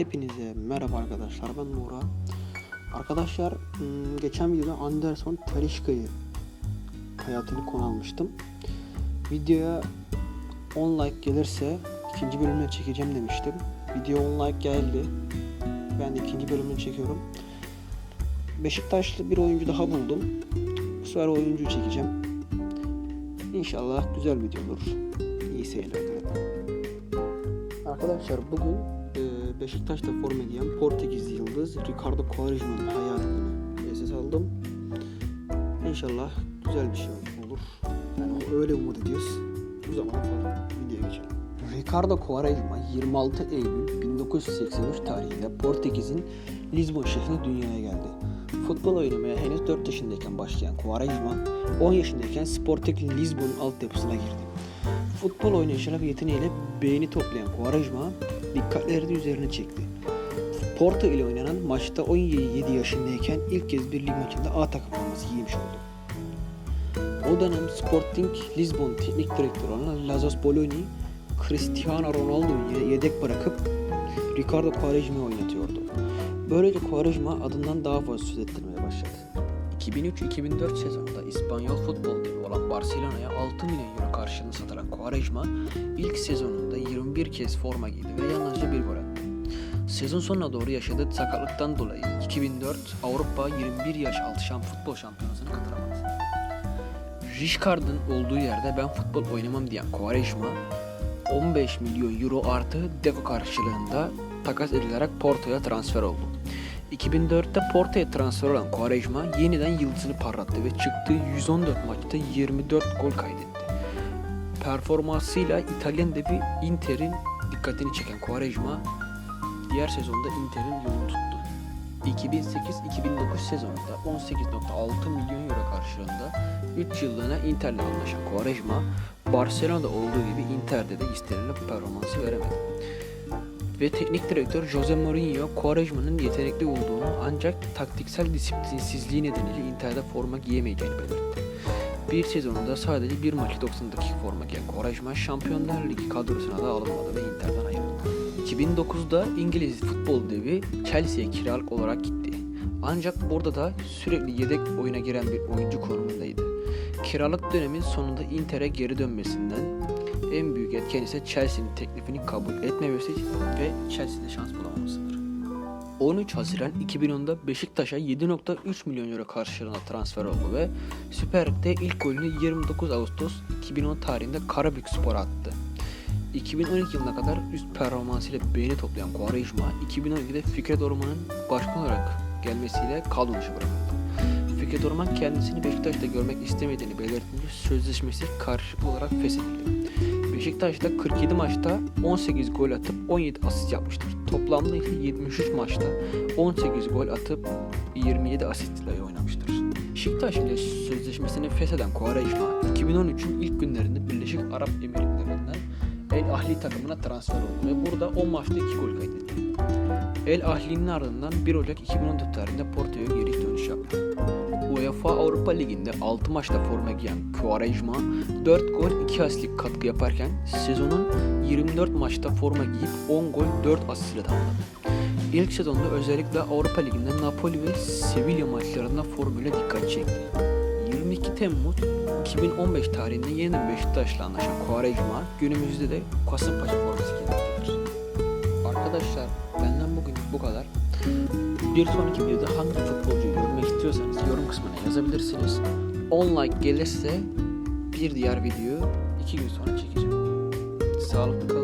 Hepinize merhaba arkadaşlar ben Nura. Arkadaşlar hmm, geçen videoda Anderson Talişka'yı hayatını konu almıştım. Videoya 10 like gelirse ikinci bölümünü çekeceğim demiştim. Video 10 like geldi. Ben de ikinci bölümünü çekiyorum. Beşiktaşlı bir oyuncu daha buldum. Bu sefer o oyuncuyu çekeceğim. İnşallah güzel video olur. İyi seyirler. Arkadaşlar bugün Beşiktaş'ta forma giyen Portekiz yıldız Ricardo Quaresma'nın hayatını esas aldım. İnşallah güzel bir şey olur. Yani öyle umut ediyoruz. Bu zaman fazla videoya geçelim. Ricardo Quaresma 26 Eylül 1983 tarihinde Portekiz'in Lisbon şehrinde dünyaya geldi. Futbol oynamaya henüz 4 yaşındayken başlayan Quaresma 10 yaşındayken Sporting Lisbon'un altyapısına girdi. Futbol oynayışıyla ve yeteneğiyle beğeni toplayan Quaresma dikkatleri de üzerine çekti. Porto ile oynanan maçta 17 yaşındayken ilk kez bir lig maçında A takım forması giymiş oldu. O dönem Sporting Lisbon teknik direktörü olan Lazos Bologna, Cristiano Ronaldo'yu yedek bırakıp Ricardo Quaresma'yı oynatıyordu. Böylece Quaresma adından daha fazla söz ettirmeye başladı. 2003-2004 sezonunda İspanyol futbol devi olan Barcelona'ya 6 milyon euro karşılığında satılan Quaresma ilk sezonunda 21 kez forma giydi ve yalnızca bir gol attı. Sezon sonuna doğru yaşadığı sakatlıktan dolayı 2004 Avrupa 21 yaş altı şam futbol şampiyonasına katılamadı. Rijkaard'ın olduğu yerde ben futbol oynamam diyen Quaresma 15 milyon euro artı defa karşılığında takas edilerek Porto'ya transfer oldu. 2004'te Porto'ya transfer olan Quaresma yeniden yıldızını parlattı ve çıktığı 114 maçta 24 gol kaydetti. Performansıyla İtalyan devi Inter'in dikkatini çeken Quaresma diğer sezonda Inter'in yolunu tuttu. 2008-2009 sezonunda 18.6 milyon euro karşılığında 3 yıllığına Inter'le anlaşan Quaresma, Barcelona'da olduğu gibi Inter'de de istenilen performansı veremedi. Ve teknik direktör Jose Mourinho, Quaresma'nın yetenekli olduğunu ancak taktiksel disiplinsizliği nedeniyle Inter'de forma giyemeyeceğini belirtti. Bir sezonunda sadece bir maçı 90 dakika forma giyen Quaresma, Şampiyonlar Ligi kadrosuna da alınmadı ve Inter'den ayrıldı. 2009'da İngiliz futbol devi Chelsea'ye kiralık olarak gitti. Ancak burada da sürekli yedek oyuna giren bir oyuncu konumundaydı. Kiralık dönemin sonunda Inter'e geri dönmesinden en büyük etken ise Chelsea'nin teklifini kabul etmemesi ve Chelsea'de şans bulamamasıdır. 13 Haziran 2010'da Beşiktaş'a 7.3 milyon euro karşılığında transfer oldu ve Süper Lig'de ilk golünü 29 Ağustos 2010 tarihinde Karabük Spor'a attı. 2012 yılına kadar üst performansıyla beğeni toplayan Quaresma, 2012'de Fikret Orman'ın başkan olarak gelmesiyle kadro dışı bırakıldı. Fikret Orman kendisini Beşiktaş'ta görmek istemediğini belirtince sözleşmesi karşılıklı olarak feshedildi. Beşiktaş'ta 47 maçta 18 gol atıp 17 asist yapmıştır. Toplamda ise 73 maçta 18 gol atıp 27 asist ile oynamıştır. Beşiktaş ile sözleşmesini fesheden Quaresma 2013'ün ilk günlerinde Birleşik Arap Emirlikleri'nden El Ahli takımına transfer oldu ve burada 10 maçta 2 gol kaydetti. El Ahli'nin ardından 1 Ocak 2014 tarihinde Porto'ya geri dönüş yaptı. UEFA Avrupa Ligi'nde 6 maçta forma giyen Quaresma 4 gol 2 asistlik katkı yaparken sezonun 24 maçta forma giyip 10 gol 4 asist ile tamamladı. İlk sezonda özellikle Avrupa Ligi'nde Napoli ve Sevilla maçlarında formuyla dikkat çekti. 22 Temmuz 2015 tarihinde yeniden Beşiktaş'la anlaşan Quaresma günümüzde de Kasımpaşa forması giymektedir. Arkadaşlar benden bugün bu kadar. Bir sonraki videoda hangi görmek istiyorsanız yorum kısmına yazabilirsiniz. 10 like gelirse bir diğer videoyu 2 gün sonra çekeceğim. Sağlıklı kalın